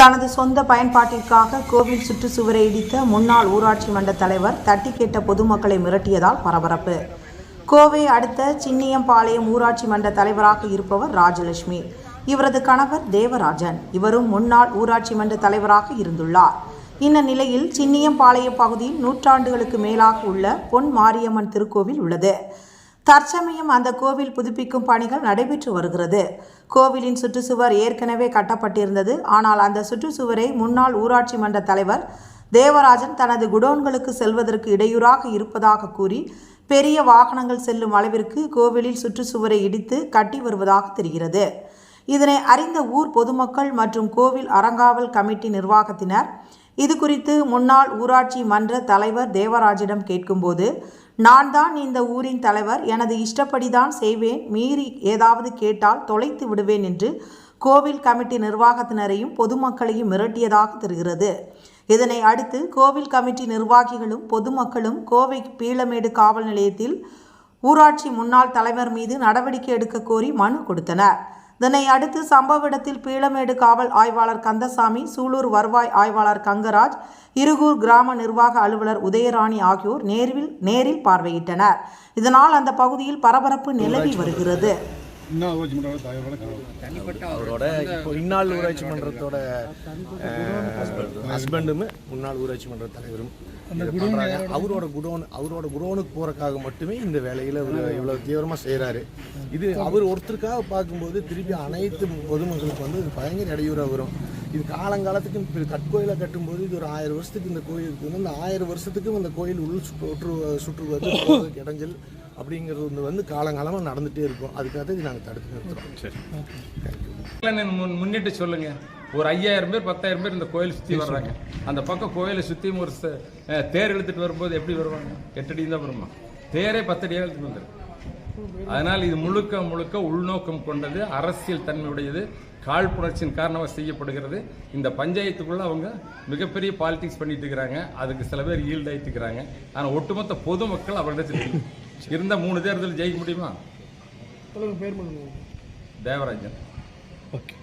தனது சொந்த பயன்பாட்டிற்காக கோவில் சுற்றுச்சுவரை இடித்த முன்னாள் ஊராட்சி மன்ற தலைவர் தட்டி கேட்ட பொதுமக்களை மிரட்டியதால் பரபரப்பு. கோவை அடுத்த சின்னியம்பாளையம் ஊராட்சி மன்ற தலைவராக இருப்பவர் ராஜலட்சுமி. இவரது கணவர் தேவராஜன். இவரும் முன்னாள் ஊராட்சி மன்ற தலைவராக இருந்துள்ளார். இந்த நிலையில் சின்னியம்பாளையம் பகுதியில் நூற்றாண்டுகளுக்கு மேலாக உள்ள பொன் மாரியம்மன் திருக்கோவில் உள்ளது. தற்சமயம் அந்த கோவில் புதுப்பிக்கும் பணிகள் நடைபெற்று வருகிறது. கோவிலின் சுற்றுச்சுவர் ஏற்கனவே கட்டப்பட்டிருந்தது. ஆனால் அந்த சுற்றுச்சுவரை முன்னாள் ஊராட்சி மன்ற தலைவர் தேவராஜன் தனது குடோன்களுக்கு செல்வதற்கு இடையூறாக இருப்பதாக கூறி பெரிய வாகனங்கள் செல்லும் அளவிற்கு கோவிலில் சுற்றுச்சுவரை இடித்து கட்டி வருவதாக தெரிகிறது. இதனை அறிந்த ஊர் பொதுமக்கள் மற்றும் கோவில் அறங்காவல் கமிட்டி நிர்வாகத்தினர் இது குறித்து முன்னாள் ஊராட்சி மன்ற தலைவர் தேவராஜிடம் கேட்கும்போது நான் தான் இந்த ஊரின் தலைவர் எனது இஷ்டப்படிதான் செய்வேன் மீறி ஏதாவது கேட்டால் தொலைத்து விடுவேன் என்று கோவில் கமிட்டி நிர்வாகத்தினரையும் பொதுமக்களையும் மிரட்டியதாக தெரிகிறது. இதனை அடுத்து கோவில் கமிட்டி நிர்வாகிகளும் பொதுமக்களும் கோவை பீளமேடு காவல் நிலையத்தில் ஊராட்சி முன்னாள் தலைவர் மீது நடவடிக்கை எடுக்க கோரி மனு கொடுத்தனர். இதனை அடுத்து சம்பவ இடத்தில் பீளமேடு காவல் ஆய்வாளர் கந்தசாமி சூலூர் வருவாய் ஆய்வாளர் கங்கராஜ் இருகூர் கிராம நிர்வாக அலுவலர் உதயராணி ஆகியோர் நேரில் நேரில் பார்வையிட்டனர். இதனால் அந்த பகுதியில் பரபரப்பு நிலவி வருகிறது. அவரோட இப்போ இந்நாள் ஊராட்சி மன்றத்தோட ஹஸ்பண்டும் முன்னாள் ஊராட்சி மன்ற தலைவரும் இது பண்றாங்க. அவரோட குடோன் அவரோட குடோனுக்கு போறதுக்காக மட்டுமே இந்த வேலையில இவர் இவ்வளவு தீவிரமா செய்றாரு. இது அவர் ஒருத்தருக்காக பார்க்கும்போது திருப்பி அனைத்து பொதுமக்களுக்கு வந்து இது பயங்கர இடையூறா வரும். இது காலங்காலத்துக்கு இப்போ கற்கோயிலை கட்டும்போது இது ஒரு ஆயிரம் வருஷத்துக்கு இந்த கோயில் இருக்குது இந்த ஆயிரம் வருஷத்துக்கும் இந்த கோயில் உள் சுற்று சுற்றுவது போவதற்கு இடைஞ்சல். அப்படிங்கிறது வந்து வந்து காலங்காலமாக நடந்துகிட்டே இருக்கும். அதுக்காக இது நாங்கள் தடுத்து நிறுத்துறோம். சரி. முன் முன்னிட்டு சொல்லுங்க. ஒரு ஐயாயிரம் பேர் பத்தாயிரம் பேர் இந்த கோயில் சுற்றி வர்றாங்க. அந்த பக்கம் கோயிலை சுற்றியும் ஒரு தேர் இழுத்துட்டு வரும்போது எப்படி வருவாங்க? எட்டடி தான் வருமா? தேரே பத்தடியாக இழுத்துட்டு வந்துடும் அதனால் இது முழுக்க முழுக்க உள்நோக்கம் கொண்டது அரசியல் தன்மையுடையது காழ்ப்புணர்ச்சியின் காரணமாக செய்யப்படுகிறது. இந்த பஞ்சாயத்துக்குள்ள அவங்க மிகப்பெரிய பாலிடிக்ஸ் பண்ணிட்டு இருக்கிறாங்க. அதுக்கு சில பேர் ஈல்ட் ஆயிட்டு இருக்கிறாங்க. ஆனால் ஒட்டுமொத்த பொதுமக்கள் அவரிடத்தில் இல்லை. இருந்த மூணு தேர்தல் ஜெயிக்க முடியுமா? தேவராஜன். ஓகே.